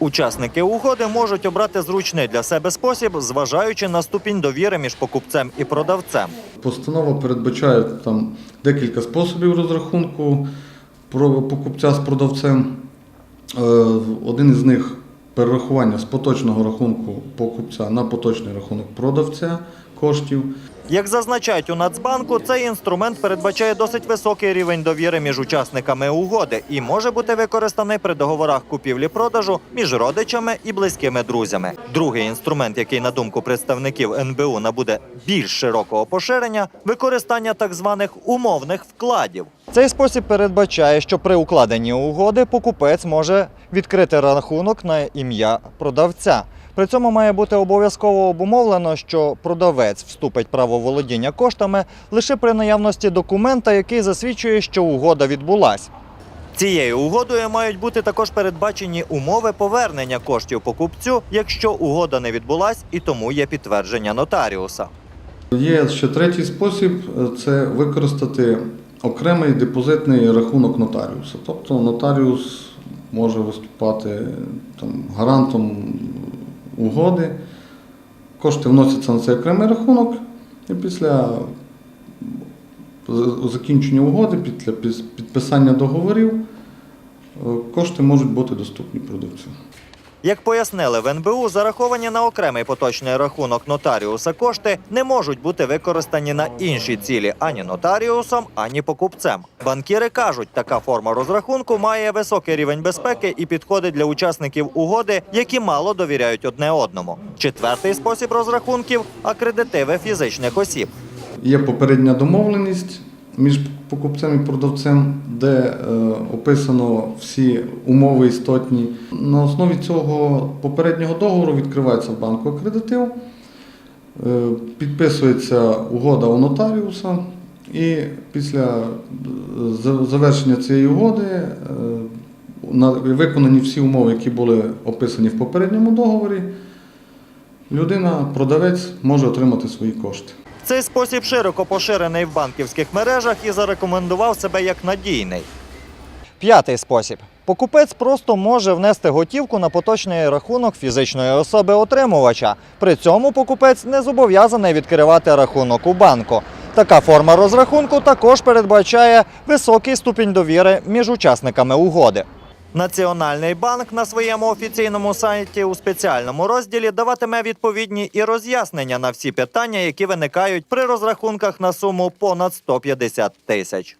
Учасники угоди можуть обрати зручний для себе спосіб, зважаючи на ступінь довіри між покупцем і продавцем. Постанова передбачає там декілька способів розрахунку покупця з продавцем. Е, Один із них перерахування з поточного рахунку покупця на поточний рахунок продавця коштів. Як зазначають у Нацбанку, цей інструмент передбачає досить високий рівень довіри між учасниками угоди і може бути використаний при договорах купівлі-продажу між родичами і близькими друзями. Другий інструмент, який на думку представників НБУ набуде більш широкого поширення, використання так званих умовних вкладів. Цей спосіб передбачає, що при укладенні угоди покупець може відкрити рахунок на ім'я продавця. При цьому має бути обов'язково обумовлено, що продавець вступить право володіння коштами лише при наявності документа, який засвідчує, що угода відбулась. Цією угодою мають бути також передбачені умови повернення коштів покупцю, якщо угода не відбулась і тому є підтвердження нотаріуса. Є ще третій спосіб це використати окремий депозитний рахунок нотаріуса. Тобто нотаріус може виступати там, гарантом угоди. Кошти вносяться на цей окремий рахунок, і після закінчення угоди, після підписання договорів, е, кошти можуть бути доступні продавцю. Як пояснили в НБУ, зараховані на окремий поточний рахунок нотаріуса кошти не можуть бути використані на інші цілі ані нотаріусом, ані покупцем. Банкіри кажуть, така форма розрахунку має високий рівень безпеки і підходить для учасників угоди, які мало довіряють одне одному. Четвертий спосіб розрахунків акредитиви фізичних осіб. Є попередня домовленість між покупцем і продавцем, де е, описано всі умови істотні. На основі цього попереднього договору відкривається в банку акредитив, е, підписується угода у нотаріуса, і після е, завершення цієї угоди на- виконані всі умови, які були описані в попередньому договорі, людина, продавець може отримати свої кошти. Цей спосіб широко поширений в банківських мережах і зарекомендував себе як надійний. П'ятий спосіб. Покупець просто може внести готівку на поточний рахунок фізичної особи отримувача. При цьому покупець не зобов'язаний відкривати рахунок у банку. Така форма розрахунку також передбачає високий ступінь довіри між учасниками угоди. Національний банк на своєму офіційному сайті у спеціальному розділі даватиме відповідні і роз'яснення на всі питання, які виникають при розрахунках на суму понад 150 тисяч.